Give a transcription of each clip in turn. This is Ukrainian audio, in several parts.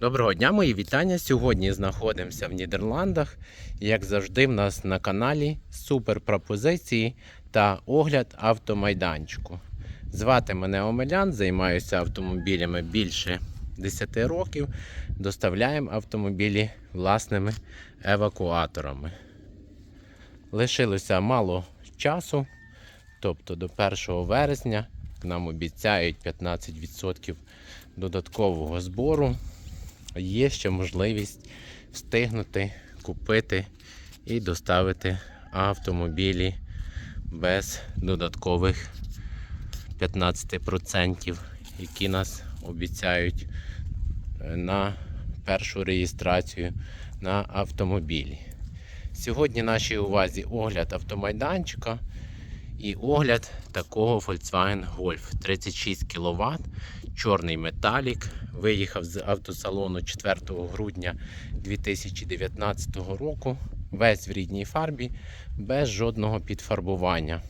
Доброго дня, мої вітання. Сьогодні знаходимося в Нідерландах. Як завжди, в нас на каналі супер пропозиції та огляд автомайданчику. Звати мене Омелян, займаюся автомобілями більше 10 років. Доставляємо автомобілі власними евакуаторами. Лишилося мало часу, тобто до 1 вересня нам обіцяють 15% додаткового збору є ще можливість встигнути купити і доставити автомобілі без додаткових 15%, які нас обіцяють е, на першу реєстрацію на автомобілі. Сьогодні нашій увазі огляд автомайданчика і огляд такого Volkswagen Golf 36 кВт, чорний металік. Виїхав з автосалону 4 грудня 2019 року. Весь в рідній фарбі, без жодного підфарбування.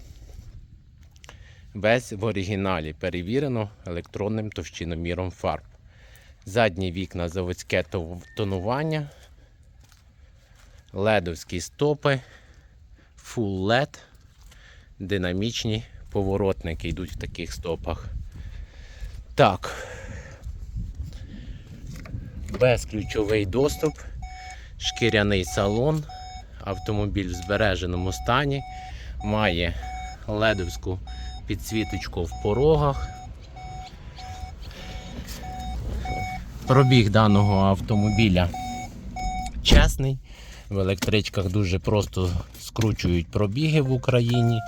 Весь в оригіналі перевірено електронним товщиноміром фарб. Задні вікна заводське тонування, ледовські стопи, Full LED, динамічні поворотники йдуть в таких стопах. Так, безключовий доступ, шкіряний салон, автомобіль в збереженому стані, має ледовську підсвіточку в порогах. Пробіг даного автомобіля чесний. В електричках дуже просто скручують пробіги в Україні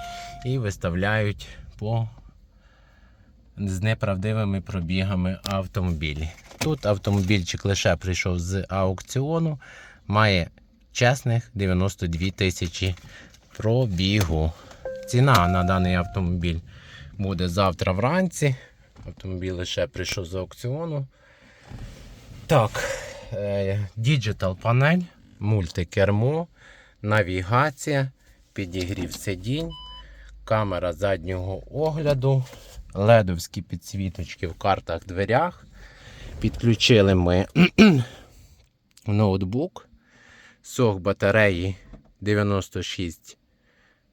і виставляють по з неправдивими пробігами автомобілі. Тут автомобільчик лише прийшов з аукціону, має чесних 92 тисячі пробігу. Ціна на даний автомобіль буде завтра вранці. Автомобіль лише прийшов з аукціону. Так, е, Digital панель, мультикермо, навігація, підігрів сидінь, камера заднього огляду, ледовські підсвіточки в картах дверях. Підключили ми ноутбук, сок батареї 96%,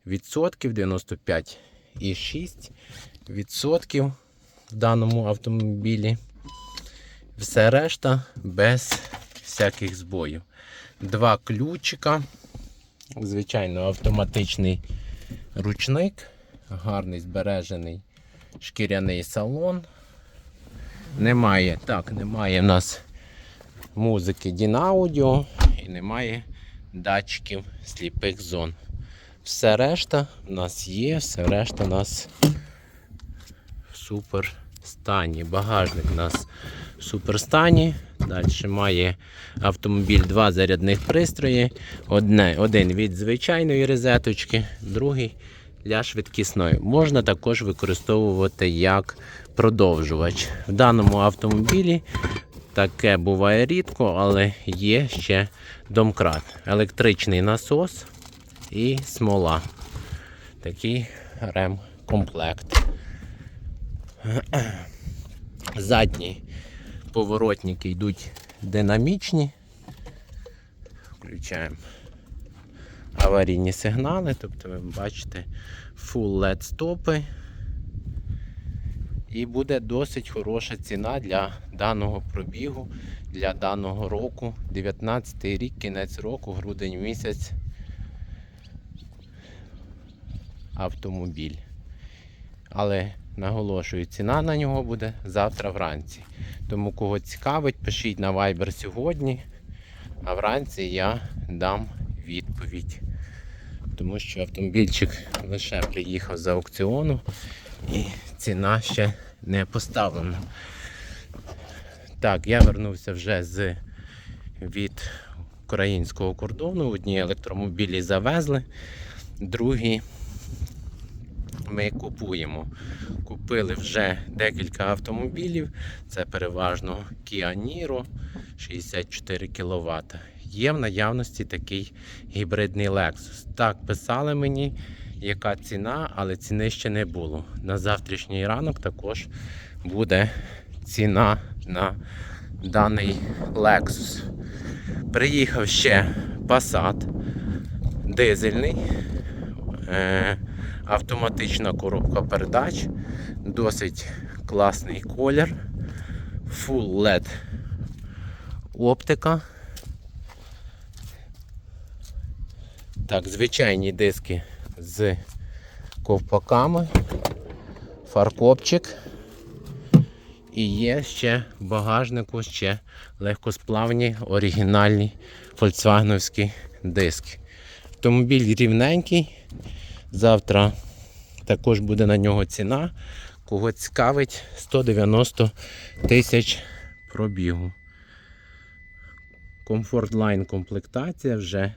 95,6% в даному автомобілі. Все решта без всяких збоїв. Два ключика. Звичайно, автоматичний ручник, гарний збережений шкіряний салон. Немає, так, немає в нас музики Дінаудіо і немає датчиків сліпих зон. Все решта в нас є, все решта у нас в супер стані. Багажник у нас в супер стані. Далі має автомобіль два зарядних пристрої. Одне, один від звичайної розеточки, другий для швидкісної. Можна також використовувати як продовжувач. В даному автомобілі таке буває рідко, але є ще домкрат. Електричний насос і смола. Такий ремкомплект. Задні поворотники йдуть динамічні. Включаємо аварійні сигнали, тобто ви бачите full LED стопи. І буде досить хороша ціна для даного пробігу, для даного року. 19 рік, кінець року, грудень місяць. Автомобіль. Але наголошую, ціна на нього буде завтра вранці. Тому кого цікавить, пишіть на Viber сьогодні, а вранці я дам відповідь. Тому що автомобільчик лише приїхав з аукціону і ціна ще не поставлена. Так, я вернувся вже з від українського кордону. Одні електромобілі завезли, другі ми купуємо. Купили вже декілька автомобілів. Це переважно Kia Niro 64 кВт. Є в наявності такий гібридний Lexus. Так, писали мені, яка ціна, але ціни ще не було. На завтрашній ранок також буде ціна на даний Lexus. Приїхав ще Passat дизельний, е, автоматична коробка передач, досить класний колір, Full LED оптика. Так, звичайні диски з ковпаками, фаркопчик. І є ще в багажнику ще легкосплавні оригінальні фольксвагновські диски. Автомобіль рівненький. Завтра також буде на нього ціна. Кого цікавить 190 тисяч пробігу. Комфорт-лайн комплектація вже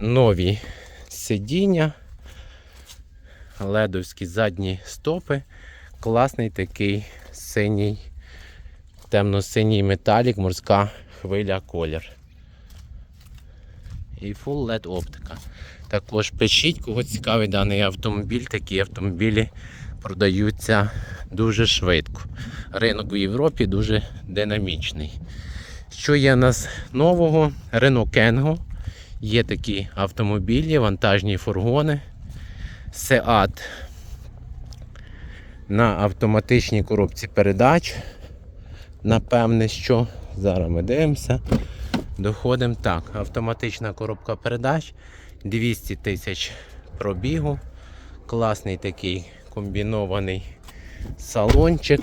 нові сидіння, ледовські задні стопи, класний такий синій, темно-синій металік, морська хвиля колір. І Full LED оптика. Також пишіть, кого цікавий даний автомобіль. Такі автомобілі продаються дуже швидко. Ринок в Європі дуже динамічний. Що є у нас нового? Renault Kengo. Є такі автомобілі, вантажні фургони. Seat на автоматичній коробці передач. Напевне, що зараз ми дивимося. Доходимо так. Автоматична коробка передач 200 тисяч пробігу. Класний такий комбінований салончик.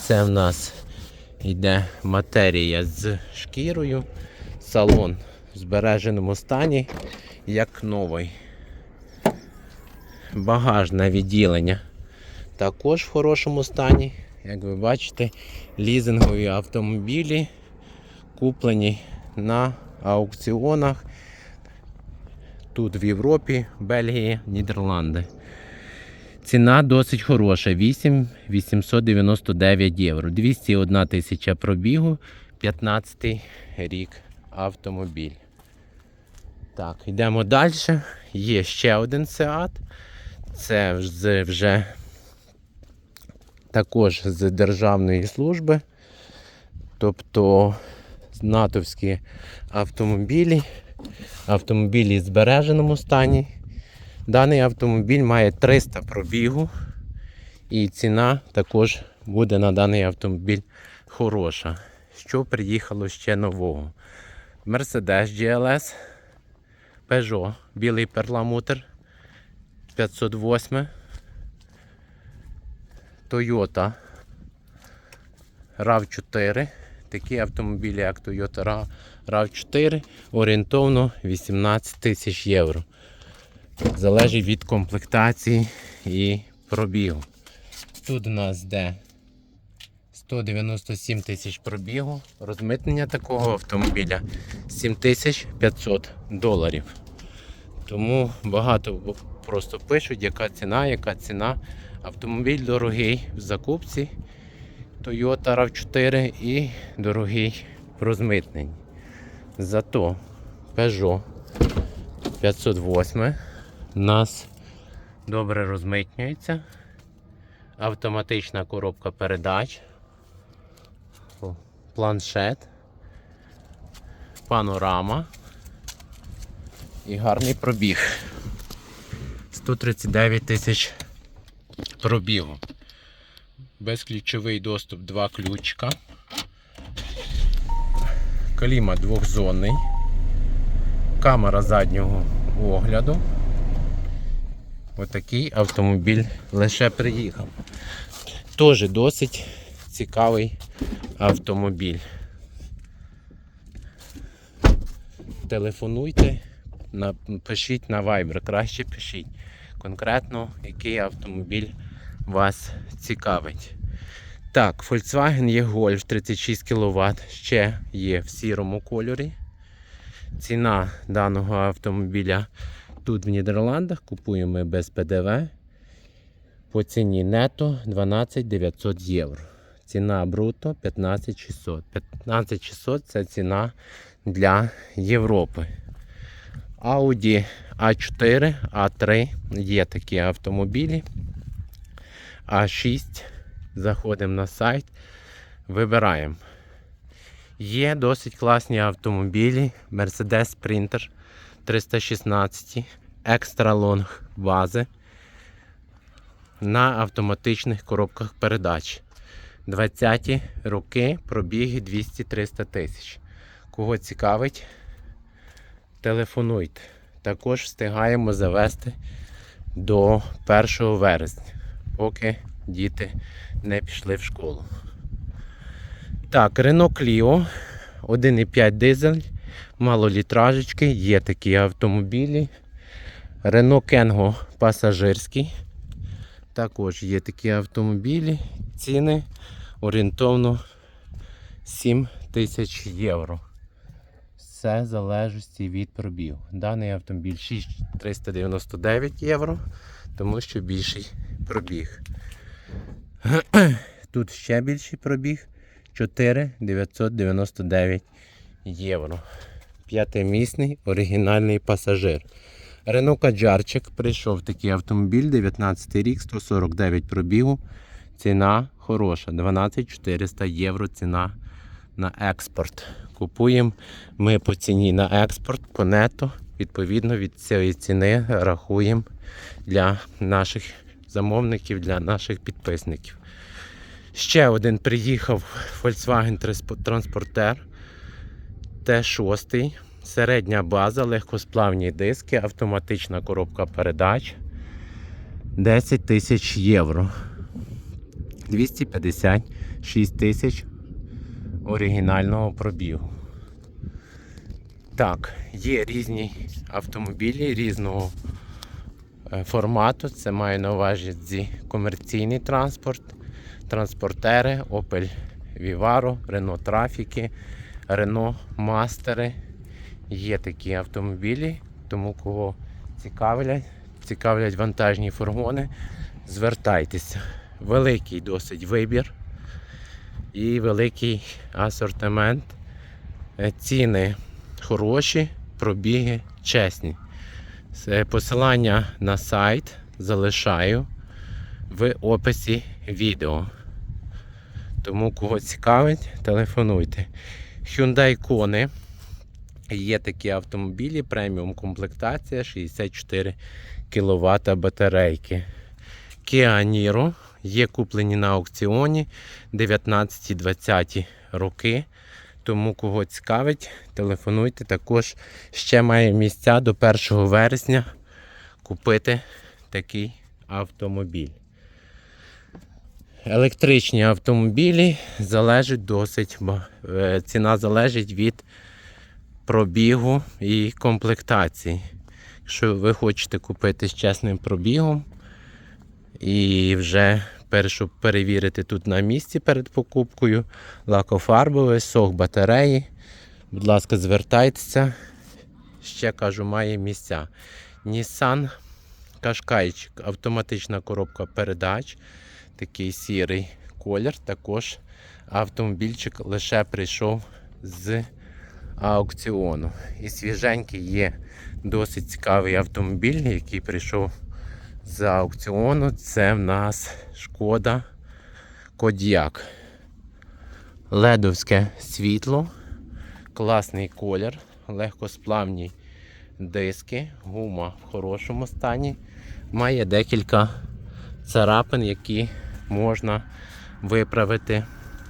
Це в нас йде матерія з шкірою. Салон в збереженому стані, як новий. Багажне відділення також в хорошому стані. Як ви бачите, лізингові автомобілі куплені на аукціонах тут в Європі, Бельгії, Нідерланди. Ціна досить хороша 8 899 євро. 201 тисяча пробігу, 15 рік автомобіль. Так, йдемо далі. Є ще один Seat. Це вже також з державної служби. Тобто натовські автомобілі. Автомобілі в збереженому стані. Даний автомобіль має 300 пробігу. І ціна також буде на даний автомобіль хороша. Що приїхало ще нового? Mercedes GLS, Peugeot, білий перламутр 508, Toyota RAV4. Такі автомобілі, як Toyota RAV4, орієнтовно 18 тисяч євро. Залежить від комплектації і пробігу. Тут у нас де 197 тисяч пробігу. Розмитнення такого автомобіля 7500 доларів. Тому багато просто пишуть, яка ціна, яка ціна. Автомобіль дорогий в закупці. Toyota RAV4 і дорогий в розмитненні. Зато Peugeot 508 нас добре розмитнюється. Автоматична коробка передач, планшет, панорама і гарний пробіг. 139 тисяч пробігу. Безключовий доступ, два ключика. Клімат двохзонний. Камера заднього огляду. Отакий автомобіль лише приїхав. Теж досить цікавий автомобіль. Телефонуйте, пишіть на Viber, краще пишіть. Конкретно, який автомобіль вас цікавить. Так, Volkswagen є Golf 36 кВт, ще є в сірому кольорі. Ціна даного автомобіля тут в Нідерландах купуємо без ПДВ. По ціні нето 12 900 євро. Ціна бруто 15 600. 15 600 це ціна для Європи. Audi A4, A3 є такі автомобілі. А6. Заходимо на сайт. Вибираємо. Є досить класні автомобілі. Mercedes Sprinter 316 Extra Long бази на автоматичних коробках передач. 20-ті роки пробіги 200-300 тисяч. Кого цікавить, телефонуйте. Також встигаємо завести до 1 вересня, поки діти не пішли в школу. Так, Renault Clio 1,5 дизель, малолітражечки, є такі автомобілі. Renault Kengo пасажирський. Також є такі автомобілі. Ціни орієнтовно 7 тисяч євро. Все залежить від пробігу. Даний автомобіль 6399 євро, тому що більший пробіг. Тут ще більший пробіг 4999 євро. П'ятимісний оригінальний пасажир. Рено Каджарчик прийшов такий автомобіль, 19 рік, 149 пробігу. Ціна хороша, 12400 євро ціна на експорт. Купуємо ми по ціні на експорт, по нето. Відповідно від цієї ціни рахуємо для наших замовників, для наших підписників. Ще один приїхав Volkswagen Transporter Т6. Середня база, легкосплавні диски, автоматична коробка передач 10 тисяч євро. 256 тисяч оригінального пробігу. Так, є різні автомобілі різного е, формату. Це має на увазі комерційний транспорт, транспортери, Opel Vivaro, Renault Trafic, Renault Мастери. Є такі автомобілі, тому кого цікавлять, цікавлять вантажні фургони, звертайтеся. Великий досить вибір і великий асортимент. Е, Ціни хороші, пробіги чесні. Посилання на сайт залишаю в описі відео. Тому кого цікавить, телефонуйте. Hyundai Kona. Є такі автомобілі, преміум комплектація 64 кВт батарейки. Kia Niro є куплені на аукціоні 19-20 роки. Тому кого цікавить, телефонуйте. Також ще має місця до 1 вересня купити такий автомобіль. Електричні автомобілі залежать досить, е, ціна залежить від пробігу і комплектації. Якщо ви хочете купити з чесним пробігом і вже першу перевірити тут на місці перед покупкою, лакофарбове, сок батареї, будь ласка, звертайтеся. Ще кажу, має місця. Nissan Qashqai, автоматична коробка передач, такий сірий колір. Також автомобільчик лише прийшов з аукціону. І свіженький є досить цікавий автомобіль, який прийшов з аукціону. Це в нас шкода Кодіак. Ледовське світло, класний колір, легкосплавні диски, гума в хорошому стані. Має декілька царапин, які можна виправити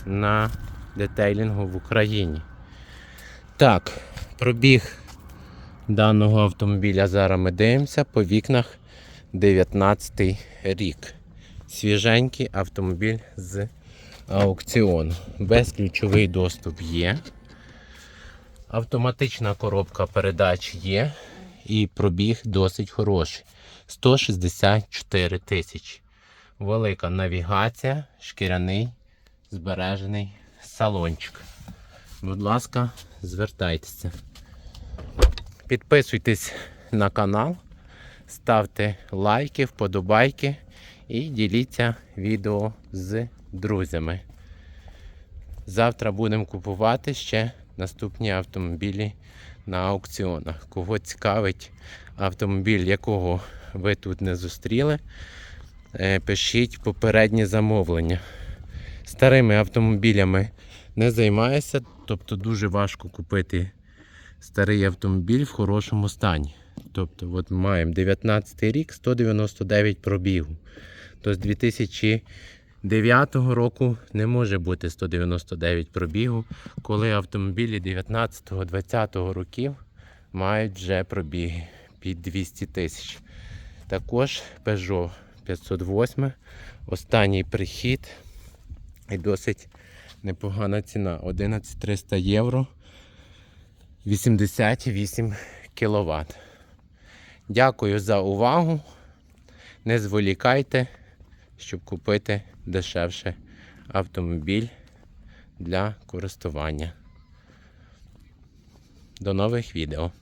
на детейлінгу в Україні. Так, пробіг даного автомобіля зараз ми дивимося по вікнах 19 рік. Свіженький автомобіль з аукціону. Безключовий доступ є. Автоматична коробка передач є. І пробіг досить хороший. 164 тисячі. Велика навігація, шкіряний, збережений салончик. Будь ласка, звертайтеся. Підписуйтесь на канал, ставте лайки, вподобайки і діліться відео з друзями. Завтра будемо купувати ще наступні автомобілі на аукціонах. Кого цікавить автомобіль, якого ви тут не зустріли, е, пишіть попереднє замовлення. старими автомобілями не займаєшся, тобто дуже важко купити старий автомобіль в хорошому стані. Тобто, от маємо 19 рік, 199 пробігу. То з 2009 року не може бути 199 пробігу, коли автомобілі 19-20 років мають вже пробіги під 200 тисяч. Також Peugeot 508, останній прихід і досить непогана ціна. 11300 євро, 88 кВт. Дякую за увагу. Не зволікайте, щоб купити дешевше автомобіль для користування. До нових відео.